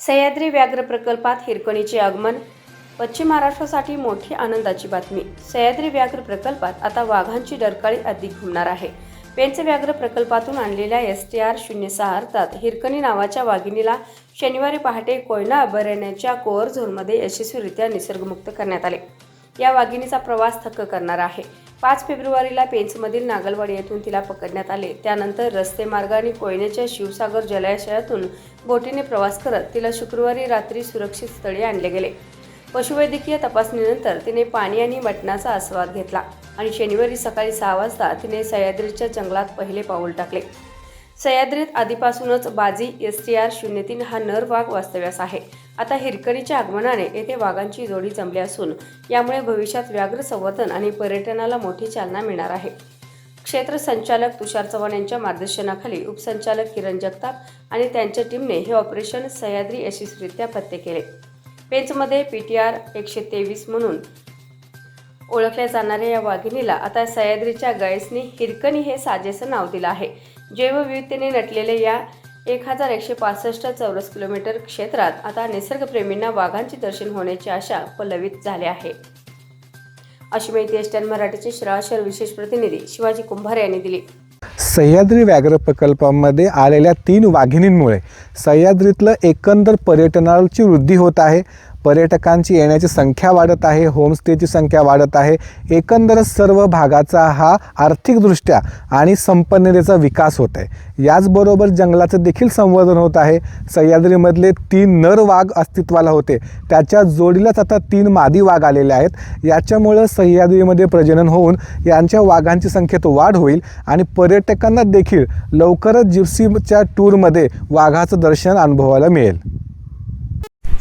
सह्याद्री व्याघ्र प्रकल्पात हिरकणीचे आगमन. पश्चिम महाराष्ट्रासाठी मोठी आनंदाची बातमी. सह्याद्री व्याघ्र प्रकल्पात आता वाघांची डरकाळी अधिक घुमणार आहे. पेंच व्याघ्र प्रकल्पातून आणलेल्या एस टी आर शून्य सहा अर्थात हिरकणी नावाच्या वाघिणीला शनिवारी पहाटे कोयना अभयारण्याच्या कोअर झोनमध्ये यशस्वीरित्या निसर्गमुक्त करण्यात आले. या वाघिणीचा प्रवास थक्क करणार आहे. पाच फेब्रुवारीला पेंचमधील नागलवाडी येथून तिला पकडण्यात आले. त्यानंतर रस्ते मार्गाने कोयनेच्या शिवसागर जलाशयातून बोटीने प्रवास करत तिला शुक्रवारी रात्री सुरक्षित स्थळी आणले गेले. पशुवैद्यकीय तपासणीनंतर तिने पाणी आणि मटणाचा आस्वाद घेतला आणि शनिवारी सकाळी सहा वाजता तिने सह्याद्रीच्या जंगलात पहिले पाऊल टाकले. सह्याद्रीत आधीपासूनच बाजी एस टी आर शून्य तीन हा नर वाघ वास्तव्यास आहे. आता हिरकणीच्या आगमनाने येथे वाघांची जोडी जमली असून यामुळे भविष्यात व्याघ्र संवर्धन आणि पर्यटनाला मोठी चालना मिळणार आहे. क्षेत्र संचालक तुषार चव्हाण यांच्या मार्गदर्शनाखाली उपसंचालक किरण जगताप आणि त्यांच्या टीमने हे ऑपरेशन सह्याद्री यशस्वीरित्या पत्ते केले. पेंचमध्ये पी टी आर एकशे तेवीस म्हणून ओळखल्या जाणाऱ्या या वाघिणीला आता सह्याद्रीच्या गयसनी हिरकणी हे साजेसं नाव दिलं आहे. जैवविविधतेने नटलेल्या या एक हजार एकशे पासष्ट चौरस किलोमीटर क्षेत्रात आता निसर्गप्रेमींना वाघांचे दर्शन होण्याची आशा पल्लवित झाली आहे. अशी माहिती एसट्यान मराठीचे श्राशर विशेष प्रतिनिधी शिवाजी कुंभार यांनी दिली. सह्याद्री व्याघ्र प्रकल्पामध्ये आलेल्या तीन वाघिणींमुळे सह्याद्रीतलं एकंदर पर्यटनाची वृद्धी होत आहे. पर्यटकांची येण्याची संख्या वाढत आहे होमस्टेची संख्या वाढत आहे. एकंदरच सर्व भागाचा हा आर्थिकदृष्ट्या आणि संपन्नतेचा विकास होत आहे. याचबरोबर जंगलाचं देखील संवर्धन होत आहे. सह्याद्रीमधले तीन नर वाघ अस्तित्वाला होते. त्याच्या जोडीलाच आता तीन मादी वाघ आलेले आहेत. याच्यामुळं सह्याद्रीमध्ये प्रजनन होऊन यांच्या वाघांची संख्येत वाढ होईल आणि पर्यटकांना देखील लवकरच जिप्सीच्या टूरमध्ये वाघाचं दर्शन अनुभवायला मिळेल.